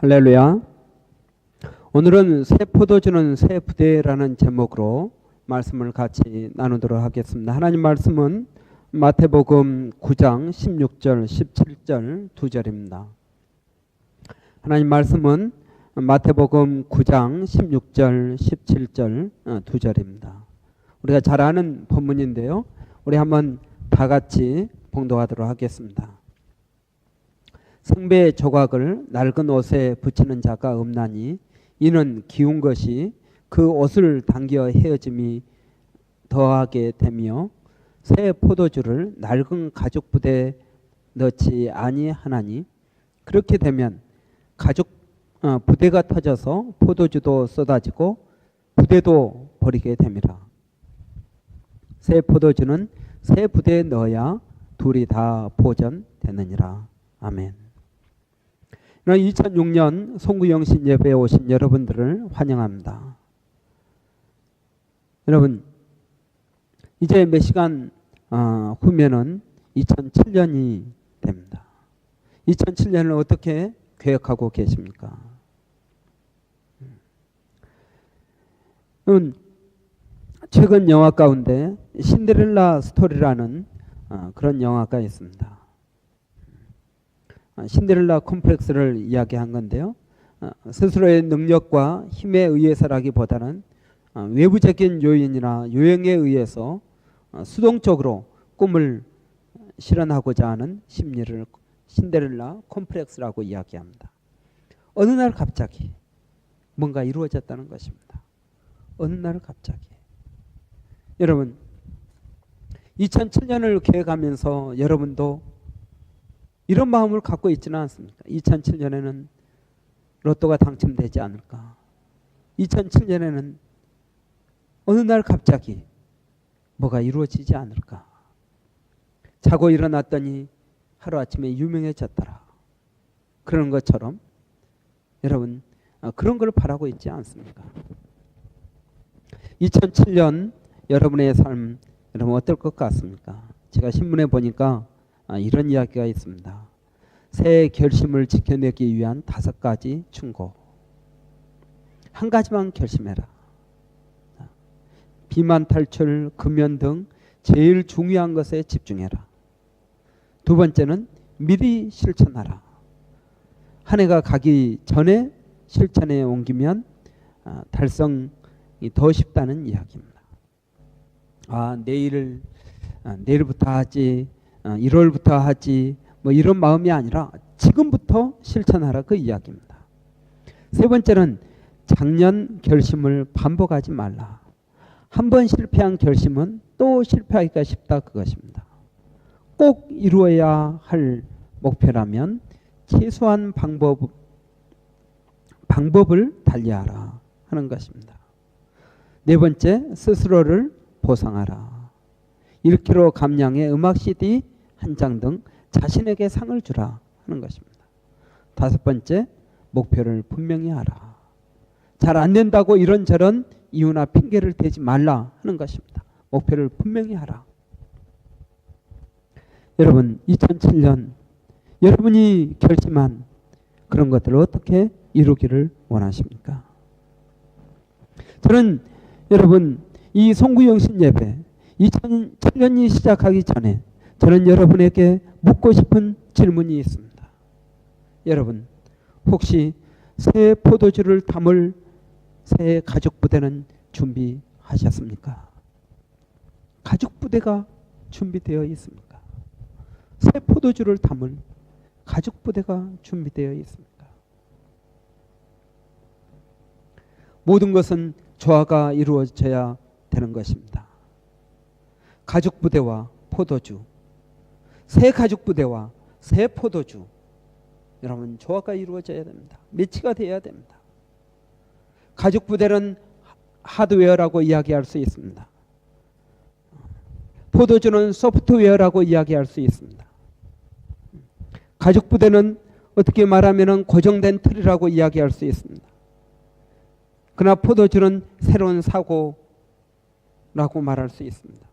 할렐루야. 오늘은 새 포도주는 새 부대라는 제목으로 말씀을 같이 나누도록 하겠습니다. 하나님 말씀은 마태복음 9장 16절, 17절 두 절입니다. 하나님 말씀은 마태복음 9장 16절, 17절 어, 두 절입니다. 우리가 잘 아는 본문인데요. 우리 한번 다 같이 봉독하도록 하겠습니다. 생배 조각을 낡은 옷에 붙이는 자가 없나니 이는 기운 것이 그 옷을 당겨 헤어짐이 더하게 되며 새 포도주를 낡은 가죽 부대에 넣지 아니하나니 그렇게 되면 가죽 어, 부대가 터져서 포도주도 쏟아지고 부대도 버리게 됩니다. 새 포도주는 새 부대에 넣어야 둘이 다 보존되느니라. 아멘. 2006년 송구영신 예배에 오신 여러분들을 환영합니다. 여러분 이제 몇 시간 어, 후면은 2007년이 됩니다. 2007년을 어떻게 계획하고 계십니까? 음, 최근 영화 가운데 신데렐라 스토리라는 어, 그런 영화가 있습니다. 어, 신데렐라 콤플렉스를 이야기한 건데요. 어, 스스로의 능력과 힘에 의해서라기보다는 어, 외부적인 요인이나 요행에 의해서 어, 수동적으로 꿈을 실현하고자 하는 심리를 신데렐라 콤플렉스라고 이야기합니다. 어느 날 갑자기 뭔가 이루어졌다는 것입니다. 어느 날 갑자기 여러분 2007년을 계획하면서 여러분도 이런 마음을 갖고 있지는 않습니까? 2007년에는 로또가 당첨되지 않을까? 2007년에는 어느 날 갑자기 뭐가 이루어지지 않을까? 자고 일어났더니 하루아침에 유명해졌더라. 그런 것처럼 여러분 어, 그런 걸 바라고 있지 않습니까? 2007년 여러분의 삶 여러분 어떨 것 같습니까? 제가 신문에 보니까 아, 이런 이야기가 있습니다. 새 결심을 지켜내기 위한 다섯 가지 충고. 한 가지만 결심해라. 비만 탈출, 금연 등 제일 중요한 것에 집중해라. 두 번째는 미리 실천하라. 한 해가 가기 전에 실천에 옮기면 아, 달성이 더 쉽다는 이야기입니다. 아 내일을 아, 내일부터 하지, 아, 1월부터 하지, 뭐 이런 마음이 아니라 지금부터 실천하라 그 이야기입니다. 세 번째는 작년 결심을 반복하지 말라. 한 번 실패한 결심은 또 실패하기가 쉽다 그것입니다. 꼭 이루어야 할 목표라면 최소한 방법 방법을 달리하라 하는 것입니다. 네 번째 스스로를 보상하라. 1kg 감량의 음악 CD 한 장 등 자신에게 상을 주라 하는 것입니다. 다섯 번째 목표를 분명히 하라. 잘 안 된다고 이런저런 이유나 핑계를 대지 말라 하는 것입니다. 목표를 분명히 하라. 여러분 2007년 여러분이 결심한 그런 것들을 어떻게 이루기를 원하십니까? 저는 여러분 이 송구영신 예배 2007년이 시작하기 전에 저는 여러분에게 묻고 싶은 질문이 있습니다. 여러분 혹시 새 포도주를 담을 새 가죽 부대는 준비하셨습니까? 가죽 부대가 준비되어 있습니까? 새 포도주를 담을 가죽 부대가 준비되어 있습니까? 모든 것은 조화가 이루어져야 되는 것입니다. 가죽 부대와 포도주, 새 가죽 부대와 새 포도주, 여러분 조화가 이루어져야 됩니다. 매치가 되어야 됩니다. 가죽 부대는 하드웨어라고 이야기할 수 있습니다. 포도주는 소프트웨어라고 이야기할 수 있습니다. 가죽 부대는 어떻게 말하면 고정된 틀이라고 이야기할 수 있습니다. 그러나 포도주는 새로운 사고라고 말할 수 있습니다.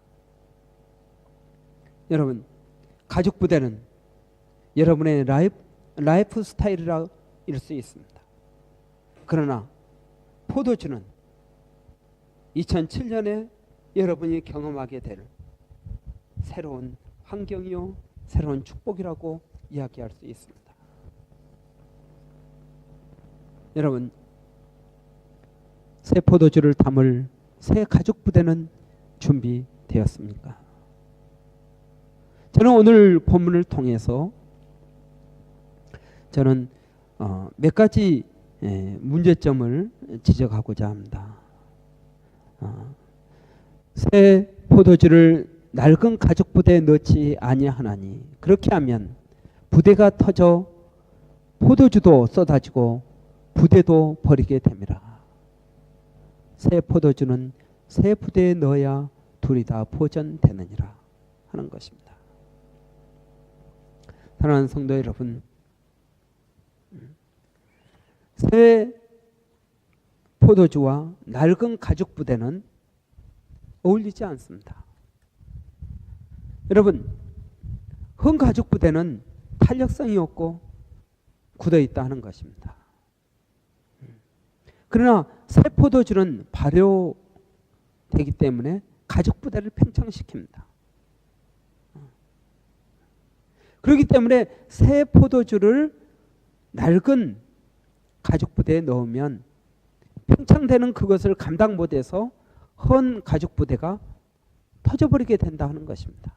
여러분, 가죽 부대는 여러분의 라이프, 라이프 스타일이라 수 있습니다. 그러나 포도주는 2007년에 여러분이 경험하게 될 새로운 환경이요, 새로운 축복이라고 이야기할 수 있습니다. 여러분, 새 포도주를 담을 새 가죽 부대는 준비되었습니까? 저는 오늘 본문을 통해서 저는 어, 몇 가지 예, 문제점을 지적하고자 합니다. 어, 새 포도주를 낡은 가죽 부대에 넣지 아니하나니 그렇게 하면 부대가 터져 포도주도 쏟아지고 부대도 버리게 됩니다. 새 포도주는 새 부대에 넣어야 둘이 다 보존되느니라 하는 것입니다. 사랑하는 성도 여러분, 새 포도주와 낡은 가죽 부대는 어울리지 않습니다. 여러분, 흙 가죽 부대는 탄력성이 없고 굳어 있다 하는 것입니다. 그러나 새 포도주는 발효되기 때문에 가죽 부대를 팽창시킵니다. 그렇기 때문에 새 포도주를 낡은 가죽 부대에 넣으면 팽창되는 그것을 감당 못해서 헌 가죽 부대가 터져버리게 된다 하는 것입니다.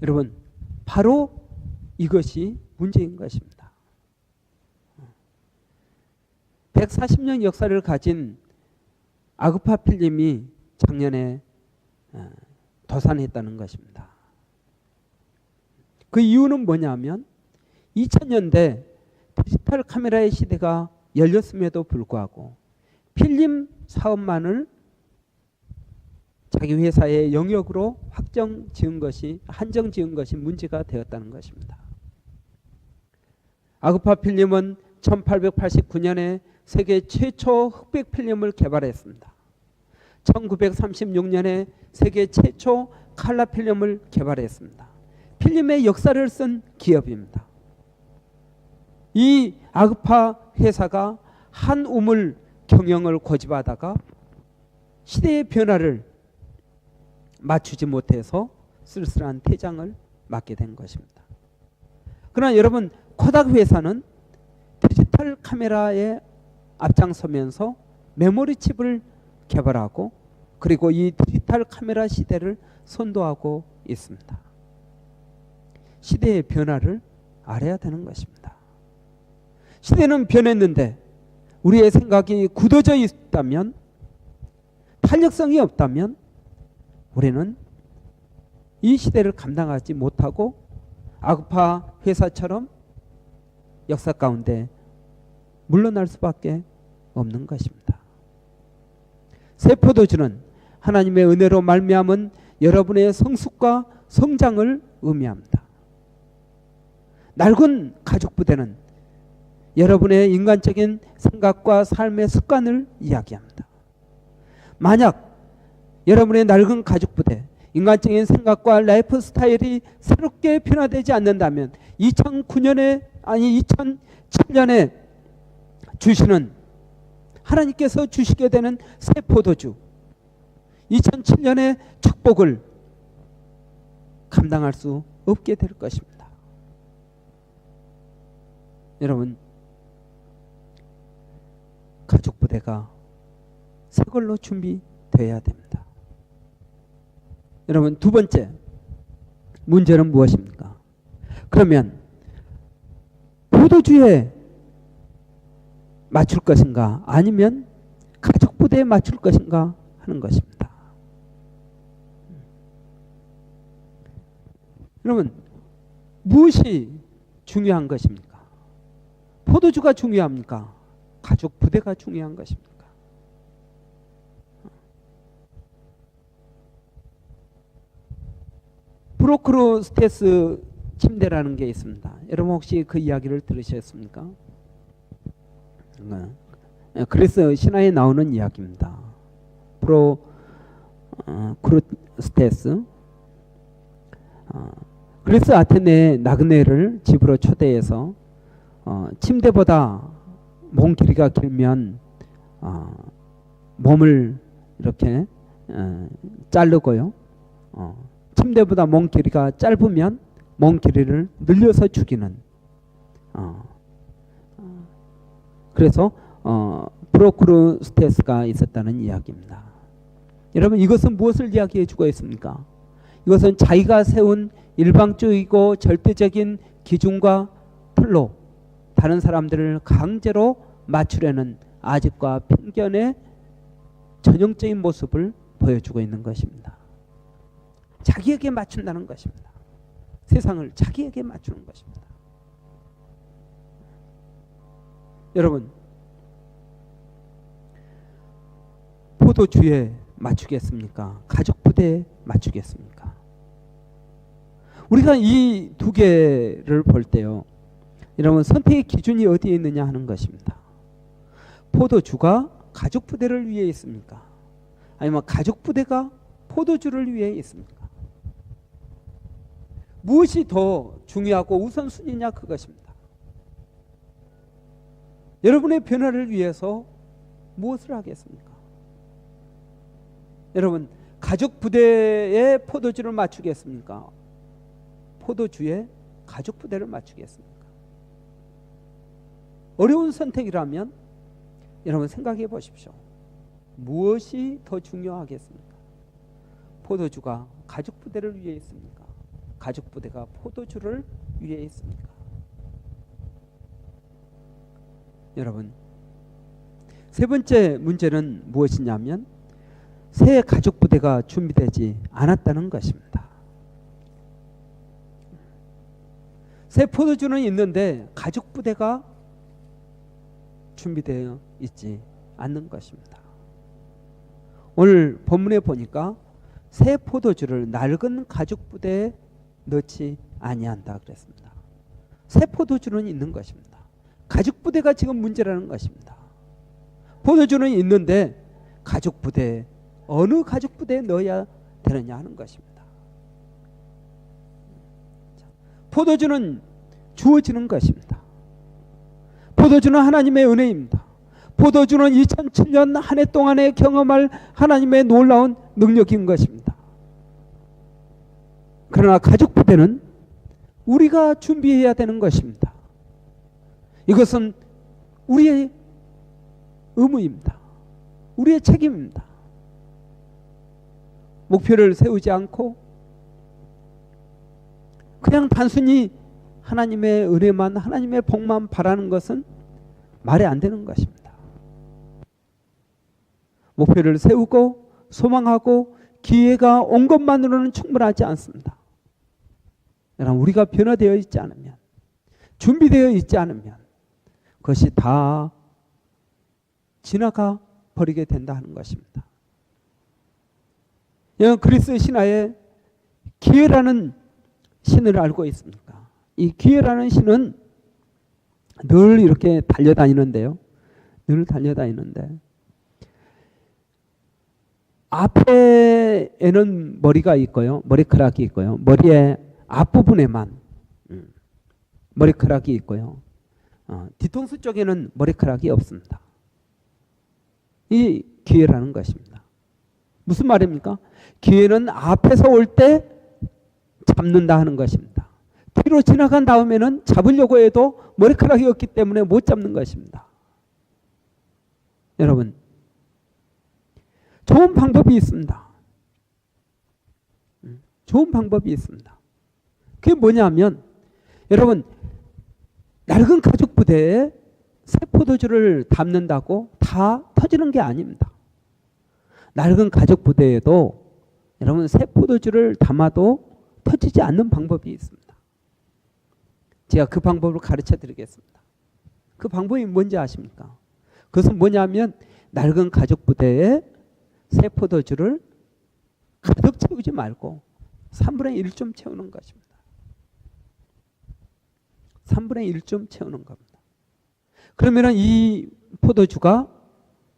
여러분, 바로 이것이 문제인 것입니다. 140년 역사를 가진 아그파 필름이 작년에 어, 도산했다는 것입니다. 그 이유는 뭐냐면 2000년대 디지털 카메라의 시대가 열렸음에도 불구하고 필름 사업만을 자기 회사의 영역으로 확정 지은 것이 한정 지은 것이 문제가 되었다는 것입니다. 아그파 필름은 1889년에 세계 최초 흑백 필름을 개발했습니다. 1936년에 세계 최초 칼라 필름을 개발했습니다. 필름의 역사를 쓴 기업입니다. 이 아그파 회사가 한 우물 경영을 고집하다가 시대의 변화를 맞추지 못해서 쓸쓸한 퇴장을 맞게 된 것입니다. 그러나 여러분 코닥 회사는 디지털 카메라에 앞장서면서 메모리 칩을 개발하고 그리고 이 디지털 카메라 시대를 선도하고 있습니다. 시대의 변화를 알아야 되는 것입니다. 시대는 변했는데 우리의 생각이 굳어져 있다면 탄력성이 없다면 우리는 이 시대를 감당하지 못하고 아그파 회사처럼 역사 가운데 물러날 수밖에 없는 것입니다. 새 포도주는 하나님의 은혜로 말미암은 여러분의 성숙과 성장을 의미합니다. 낡은 가족 부대는 여러분의 인간적인 생각과 삶의 습관을 이야기합니다. 만약 여러분의 낡은 가족 부대, 인간적인 생각과 라이프 스타일이 새롭게 변화되지 않는다면 2009년에 아니 2007년에 주시는 하나님께서 주시게 되는 새 포도주 2007년의 축복을 감당할 수 없게 될 것입니다. 여러분 가족 부대가 새 걸로 준비되어야 됩니다. 여러분 두 번째 문제는 무엇입니까? 그러면 포도주에 맞출 것인가 아니면 가족 부대에 맞출 것인가 하는 것입니다. 여러분 무엇이 중요한 것입니까? 포도주가 중요합니까? 가족 부대가 중요한 것입니까? 브로크로 스테스 침대라는 게 있습니다. 여러분 혹시 그 이야기를 들으셨습니까? 네. 그래서 신화에 나오는 이야기입니다. 프로 어, 크루스테스 어, 그리스 아테네 나그네를 집으로 초대해서 어, 침대보다 몸 길이가 길면 어, 몸을 이렇게 어, 자르고요. 어, 침대보다 몸 길이가 짧으면 몸 길이를 늘려서 죽이는. 어, 어, 그래서 어, 프로크루스테스가 있었다는 이야기입니다. 여러분 이것은 무엇을 이야기해 주고 있습니까? 이것은 자기가 세운 일방적이고 절대적인 기준과 틀로 다른 사람들을 강제로 맞추려는 아집과 편견의 전형적인 모습을 보여주고 있는 것입니다. 자기에게 맞춘다는 것입니다. 세상을 자기에게 맞추는 것입니다. 여러분, 포도주에 맞추겠습니까? 가족 부대에 맞추겠습니까? 우리가 이 두 개를 볼 때요. 여러분 선택의 기준이 어디에 있느냐 하는 것입니다. 포도주가 가족 부대를 위해 있습니까? 아니면 가족 부대가 포도주를 위해 있습니까? 무엇이 더 중요하고 우선순위냐 그것입니다. 여러분의 변화를 위해서 무엇을 하겠습니까? 여러분 가족 부대에 포도주를 맞추겠습니까? 포도주에 가족 부대를 맞추겠습니까? 어려운 선택이라면 여러분 생각해 보십시오. 무엇이 더 중요하겠습니까? 포도주가 가족 부대를 위해 있습니까? 가족 부대가 포도주를 위해 있습니까? 여러분 세 번째 문제는 무엇이냐면 새 가족 부대가 준비되지 않았다는 것입니다. 새 포도주는 있는데 가족 부대가 준비되어 있지 않는 것입니다. 오늘 본문에 보니까 새 포도주를 낡은 가죽 부대에 넣지 아니한다 그랬습니다. 새 포도주는 있는 것입니다. 가죽 부대가 지금 문제라는 것입니다. 포도주는 있는데 가죽 부대 어느 가죽 부대에 넣어야 되느냐 하는 것입니다. 포도주는 주어지는 것입니다. 포도주는 하나님의 은혜입니다. 포도주는 2007년 한 해 동안에 경험할 하나님의 놀라운 능력인 것입니다. 그러나 가족 부대는 우리가 준비해야 되는 것입니다. 이것은 우리의 의무입니다. 우리의 책임입니다. 목표를 세우지 않고 그냥 단순히 하나님의 은혜만 하나님의 복만 바라는 것은 말이 안 되는 것입니다. 목표를 세우고 소망하고 기회가 온 것만으로는 충분하지 않습니다. 여러분 우리가 변화되어 있지 않으면 준비되어 있지 않으면 그것이 다 지나가 버리게 된다 하는 것입니다. 여러분 그리스 신화에 기회라는 신을 알고 있습니까? 이 기회라는 신은 늘 이렇게 달려다니는데요. 늘 달려다니는데 앞에는 머리가 있고요. 머리카락이 있고요. 머리의 앞부분에만 음, 머리카락이 있고요. 어, 뒤통수 쪽에는 머리카락이 없습니다. 이 기회라는 것입니다. 무슨 말입니까? 기회는 앞에서 올 때 잡는다 하는 것입니다. 뒤로 지나간 다음에는 잡으려고 해도 머리카락이 없기 때문에 못 잡는 것입니다. 여러분, 좋은 방법이 있습니다. 음, 좋은 방법이 있습니다. 그게 뭐냐면, 여러분, 낡은 가죽 부대에 새 포도주를 담는다고 다 터지는 게 아닙니다. 낡은 가죽 부대에도 여러분 새 포도주를 담아도 터지지 않는 방법이 있습니다. 제가 그 방법을 가르쳐 드리겠습니다. 그 방법이 뭔지 아십니까? 그것은 뭐냐면 낡은 가죽 부대에 새 포도주를 가득 채우지 말고 3분의 1좀 채우는 것입니다. 3분의 1좀 채우는 겁니다. 그러면은 이 포도주가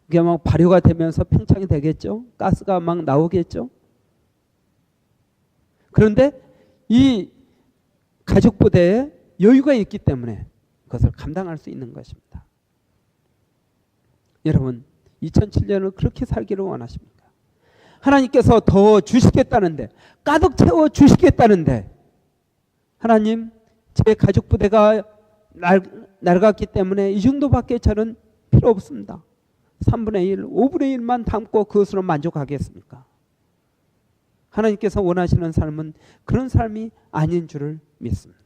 그게 막 발효가 되면서 팽창이 되겠죠. 가스가 막 나오겠죠. 그런데 이 가죽 부대에 여유가 있기 때문에 그것을 감당할 수 있는 것입니다. 여러분 2007년을 그렇게 살기를 원하십니까? 하나님께서 더 주시겠다는데 가득 채워 주시겠다는데 하나님 제 가족 부대가 날, 낡았기 때문에 이 정도밖에 저는 필요 없습니다. 3분의 1, 5분의 1만 담고 그것으로 만족하겠습니까? 하나님께서 원하시는 삶은 그런 삶이 아닌 줄을 믿습니다.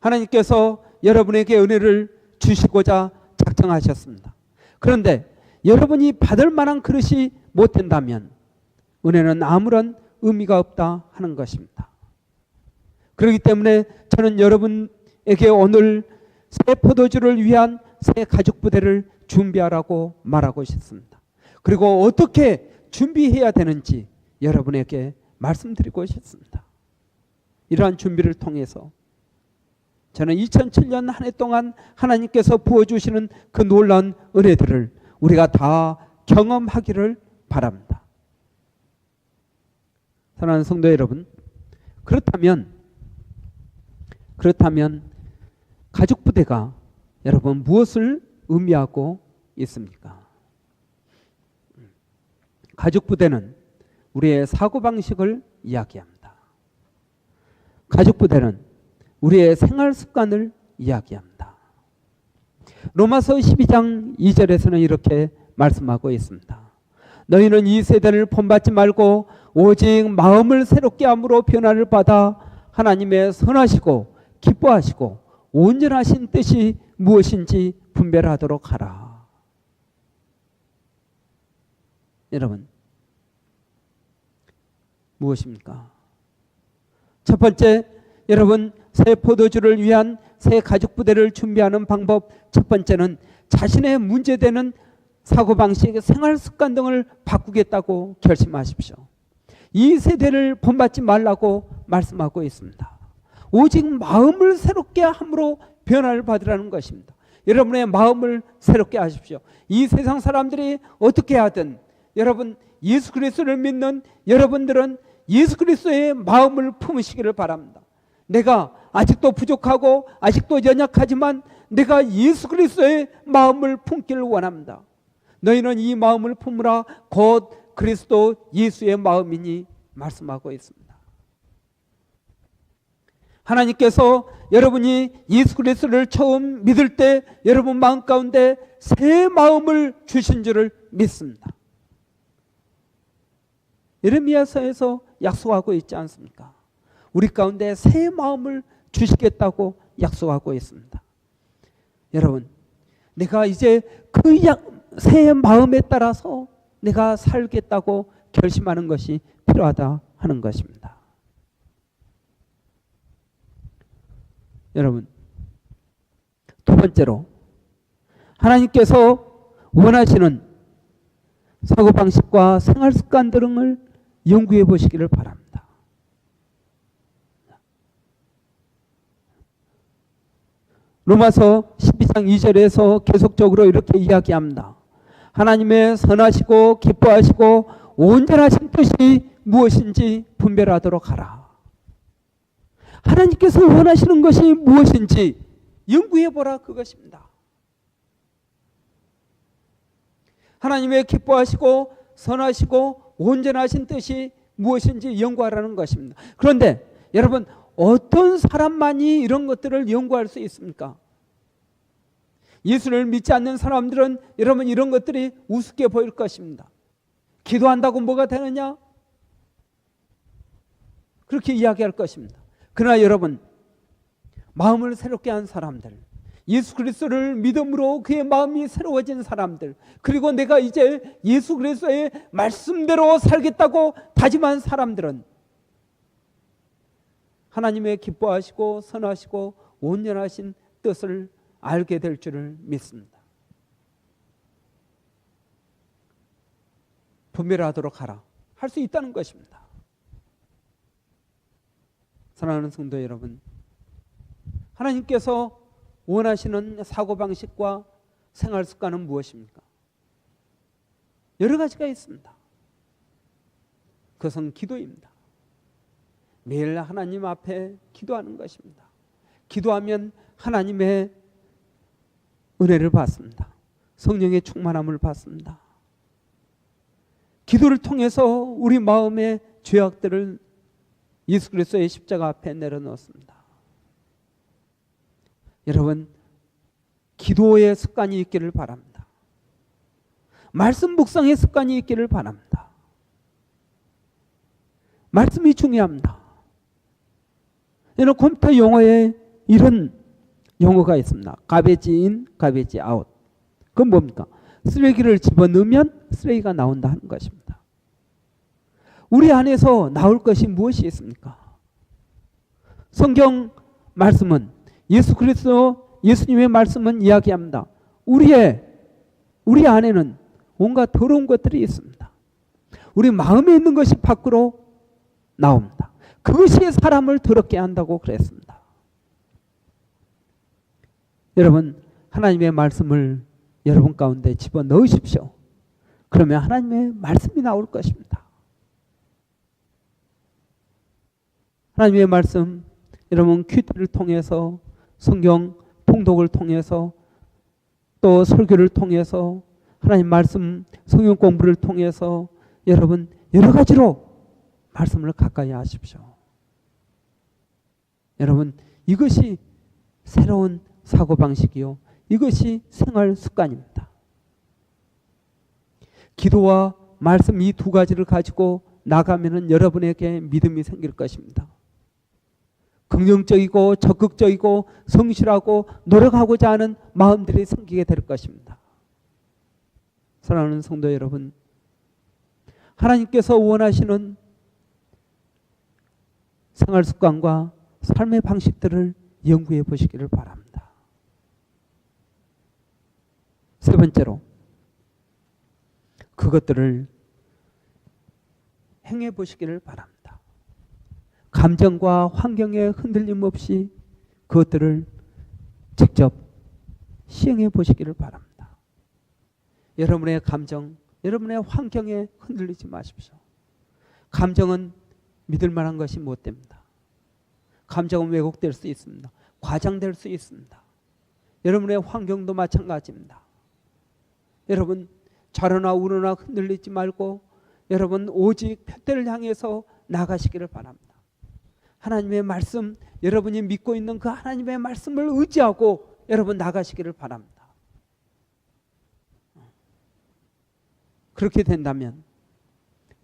하나님께서 여러분에게 은혜를 주시고자 작정하셨습니다. 그런데 여러분이 받을 만한 그릇이 못 된다면 은혜는 아무런 의미가 없다 하는 것입니다. 그렇기 때문에 저는 여러분에게 오늘 새 포도주를 위한 새 가족 부대를 준비하라고 말하고 싶습니다. 그리고 어떻게 준비해야 되는지 여러분에게 말씀드리고 싶습니다. 이러한 준비를 통해서 저는 2007년 한 해 동안 하나님께서 부어주시는 그 놀라운 은혜들을 우리가 다 경험하기를 바랍니다. 사랑하는 성도 여러분, 그렇다면, 그렇다면 가족 부대가 여러분 무엇을 의미하고 있습니까? 가족 부대는 우리의 사고방식을 이야기합니다. 가족 부대는 우리의 생활 습관을 이야기합니다. 로마서 12장 2절에서는 이렇게 말씀하고 있습니다. 너희는 이 세대를 본받지 말고 오직 마음을 새롭게 함으로 변화를 받아 하나님의 선하시고 기뻐하시고 온전하신 뜻이 무엇인지 분별하도록 하라. 여러분, 무엇입니까? 첫 번째, 여러분, 새 포도주를 위한 새 가족 부대를 준비하는 방법 첫 번째는 자신의 문제되는 사고방식, 생활 습관 등을 바꾸겠다고 결심하십시오. 이 세대를 본받지 말라고 말씀하고 있습니다. 오직 마음을 새롭게 함으로 변화를 받으라는 것입니다. 여러분의 마음을 새롭게 하십시오. 이 세상 사람들이 어떻게 하든 여러분 예수 그리스도를 믿는 여러분들은 예수 그리스도의 마음을 품으시기를 바랍니다. 내가 아직도 부족하고 아직도 연약하지만 내가 예수 그리스도의 마음을 품기를 원합니다. 너희는 이 마음을 품으라 곧 그리스도 예수의 마음이니 말씀하고 있습니다. 하나님께서 여러분이 예수 그리스도를 처음 믿을 때 여러분 마음 가운데 새 마음을 주신 줄을 믿습니다. 예레미야서에서 약속하고 있지 않습니까? 우리 가운데 새 마음을 주시겠다고 약속하고 있습니다. 여러분, 내가 이제 그 새 마음에 따라서 내가 살겠다고 결심하는 것이 필요하다 하는 것입니다. 여러분, 두 번째로 하나님께서 원하시는 사고방식과 생활 습관 등을 연구해 보시기를 바랍니다. 로마서 12장 2절에서 계속적으로 이렇게 이야기합니다. 하나님의 선하시고 기뻐하시고 온전하신 뜻이 무엇인지 분별하도록 하라. 하나님께서 원하시는 것이 무엇인지 연구해 보라 그것입니다. 하나님의 기뻐하시고 선하시고 온전하신 뜻이 무엇인지 연구하라는 것입니다. 그런데 여러분 어떤 사람만이 이런 것들을 연구할 수 있습니까? 예수를 믿지 않는 사람들은 여러분 이런 것들이 우습게 보일 것입니다. 기도한다고 뭐가 되느냐? 그렇게 이야기할 것입니다. 그러나 여러분 마음을 새롭게 한 사람들 예수 그리스도를 믿음으로 그의 마음이 새로워진 사람들 그리고 내가 이제 예수 그리스도의 말씀대로 살겠다고 다짐한 사람들은 하나님의 기뻐하시고 선하시고 온전하신 뜻을 알게 될 줄을 믿습니다. 분별하도록 하라. 할 수 있다는 것입니다. 사랑하는 성도 여러분, 하나님께서 원하시는 사고방식과 생활 습관은 무엇입니까? 여러 가지가 있습니다. 그것은 기도입니다. 매일 하나님 앞에 기도하는 것입니다. 기도하면 하나님의 은혜를 받습니다. 성령의 충만함을 받습니다. 기도를 통해서 우리 마음의 죄악들을 예수 그리스도의 십자가 앞에 내려놓습니다. 여러분 기도의 습관이 있기를 바랍니다. 말씀 묵상의 습관이 있기를 바랍니다. 말씀이 중요합니다. 여러분 컴퓨터 용어에 이런 용어가 있습니다. 가베지 인, 가베지 아웃. 그건 뭡니까? 쓰레기를 집어넣으면 쓰레기가 나온다 하는 것입니다. 우리 안에서 나올 것이 무엇이 있습니까? 성경 말씀은 예수 그리스도 예수님의 말씀은 이야기합니다. 우리의 우리 안에는 온갖 더러운 것들이 있습니다. 우리 마음에 있는 것이 밖으로 나옵니다. 그것이 사람을 더럽게 한다고 그랬습니다. 여러분 하나님의 말씀을 여러분 가운데 집어 넣으십시오. 그러면 하나님의 말씀이 나올 것입니다. 하나님의 말씀 여러분 큐티를 통해서 성경 통독을 통해서 또 설교를 통해서 하나님 말씀 성경 공부를 통해서 여러분 여러 가지로 말씀을 가까이 하십시오. 여러분 이것이 새로운 사고 방식이요. 이것이 생활 습관입니다. 기도와 말씀 이 두 가지를 가지고 나가면은 여러분에게 믿음이 생길 것입니다. 긍정적이고 적극적이고 성실하고 노력하고자 하는 마음들이 생기게 될 것입니다. 사랑하는 성도 여러분, 하나님께서 원하시는 생활 습관과 삶의 방식들을 연구해 보시기를 바랍니다. 세 번째로 그것들을 행해 보시기를 바랍니다. 감정과 환경에 흔들림 없이 그것들을 직접 시행해 보시기를 바랍니다. 여러분의 감정, 여러분의 환경에 흔들리지 마십시오. 감정은 믿을 만한 것이 못 됩니다. 감정은 왜곡될 수 있습니다. 과장될 수 있습니다. 여러분의 환경도 마찬가지입니다. 여러분 좌로나 우로나 흔들리지 말고 여러분 오직 표대를 향해서 나가시기를 바랍니다. 하나님의 말씀 여러분이 믿고 있는 그 하나님의 말씀을 의지하고 여러분 나가시기를 바랍니다. 그렇게 된다면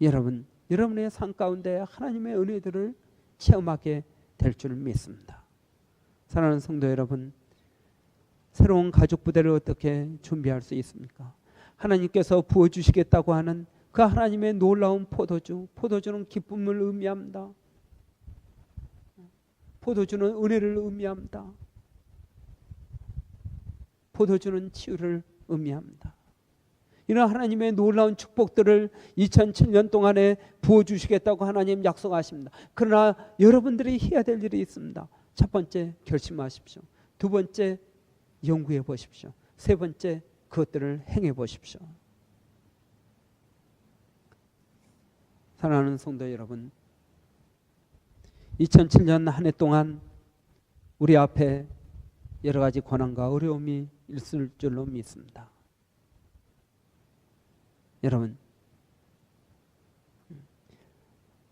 여러분 여러분의 삶 가운데 하나님의 은혜들을 체험하게 될 줄 믿습니다. 사랑하는 성도 여러분 새로운 가족 부대를 어떻게 준비할 수 있습니까? 하나님께서 부어 주시겠다고 하는 그 하나님의 놀라운 포도주, 포도주는 기쁨을 의미합니다. 포도주는 은혜를 의미합니다. 포도주는 치유를 의미합니다. 이런 하나님의 놀라운 축복들을 2007년 동안에 부어주시겠다고 하나님 약속하십니다. 그러나 여러분들이 해야 될 일이 있습니다. 첫 번째 결심하십시오. 두 번째 연구해 보십시오. 세 번째 그것들을 행해 보십시오. 사랑하는 성도 여러분, 2007년 한 해 동안 우리 앞에 여러 가지 고난과 어려움이 있을 줄로 믿습니다. 여러분,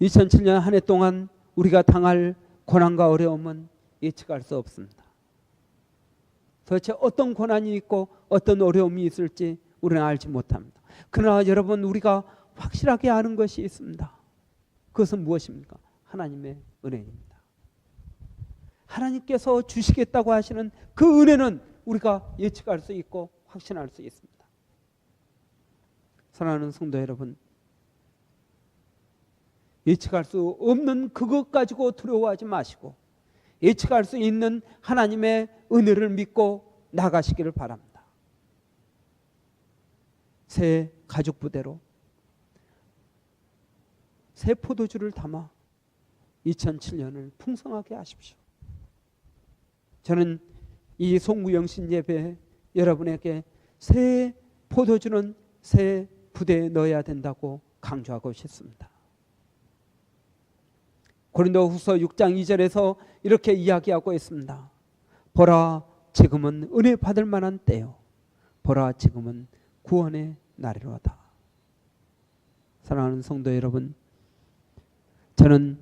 2007년 한 해 동안 우리가 당할 고난과 어려움은 예측할 수 없습니다. 도대체 어떤 고난이 있고 어떤 어려움이 있을지 우리는 알지 못합니다. 그러나 여러분 우리가 확실하게 아는 것이 있습니다. 그것은 무엇입니까? 하나님의 은혜입니다. 하나님께서 주시겠다고 하시는 그 은혜는 우리가 예측할 수 있고 확신할 수 있습니다. 사랑하는 성도 여러분, 예측할 수 없는 그것 가지고 두려워하지 마시고 예측할 수 있는 하나님의 은혜를 믿고 나가시기를 바랍니다. 새 가족 부대로 새 포도주를 담아 2007년을 풍성하게 하십시오. 저는 이 송구영신 예배 여러분에게 새 포도주는 새 부대에 넣어야 된다고 강조하고 싶습니다. 고린도후서 6장 2절에서 이렇게 이야기하고 있습니다. 보라 지금은 은혜 받을 만한 때요. 보라 지금은 구원의 날이로다. 사랑하는 성도 여러분, 저는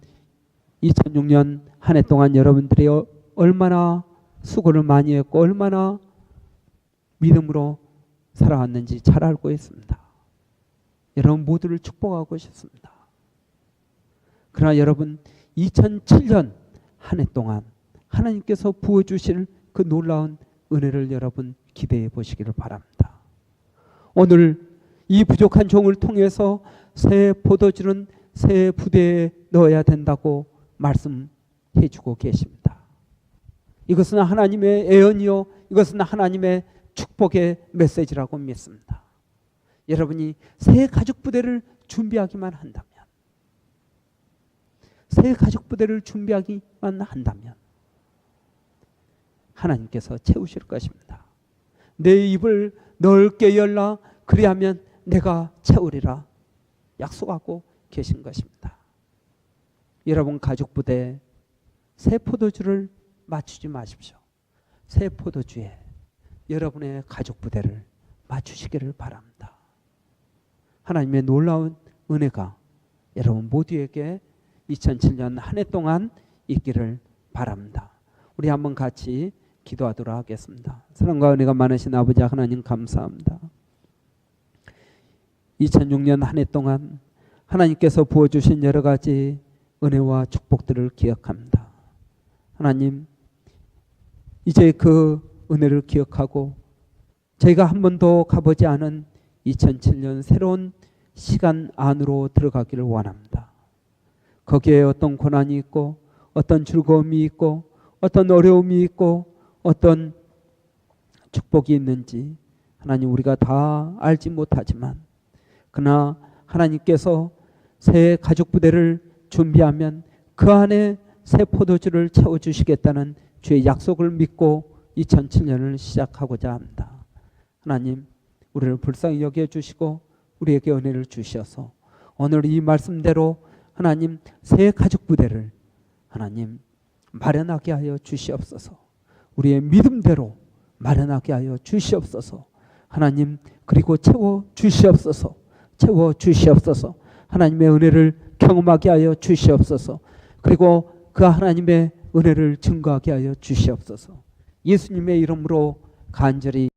2006년 한 해 동안 여러분들이 어- 얼마나 수고를 많이 했고 얼마나 믿음으로 살아왔는지 잘 알고 있습니다. 여러분 모두를 축복하고 싶습니다. 그러나 여러분 2007년 한 해 동안 하나님께서 부어주실 그 놀라운 은혜를 여러분 기대해 보시기를 바랍니다. 오늘 이 부족한 종을 통해서 새 포도주는 새 부대에 넣어야 된다고 말씀해 주고 계십니다. 이것은 하나님의 애언이요. 이것은 하나님의 축복의 메시지라고 믿습니다. 여러분이 새 가족 부대를 준비하기만 한다면, 새 가족 부대를 준비하기만 한다면, 하나님께서 채우실 것입니다. 내 입을 넓게 열라, 그리하면 내가 채우리라 약속하고 계신 것입니다. 여러분 가족 부대 새 포도주를 맞추지 마십시오. 새 포도주에 여러분의 가족 부대를 맞추시기를 바랍니다. 하나님의 놀라운 은혜가 여러분 모두에게 2007년 한 해 동안 있기를 바랍니다. 우리 한번 같이 기도하도록 하겠습니다. 사랑과 은혜가 많으신 아버지 하나님 감사합니다. 2006년 한 해 동안 하나님께서 부어주신 여러 가지 은혜와 축복들을 기억합니다. 하나님, 이제 그 은혜를 기억하고 저희가 한 번도 가보지 않은 2007년 새로운 시간 안으로 들어가기를 원합니다. 거기에 어떤 고난이 있고 어떤 즐거움이 있고 어떤 어려움이 있고 어떤 축복이 있는지 하나님 우리가 다 알지 못하지만 그러나 하나님께서 새 가족 부대를 준비하면 그 안에 새 포도주를 채워 주시겠다는 주의 약속을 믿고 2007년을 시작하고자 합니다. 하나님, 우리를 불쌍히 여겨 주시고 우리에게 은혜를 주셔서 오늘 이 말씀대로 하나님 새 가족 부대를 하나님 마련하게 하여 주시옵소서. 우리의 믿음대로 마련하게 하여 주시옵소서. 하나님 그리고 채워 주시옵소서. 채워 주시옵소서. 하나님의 은혜를 경험하게 하여 주시옵소서. 그리고 그 하나님의 은혜를 증거하게 하여 주시옵소서. 예수님의 이름으로 간절히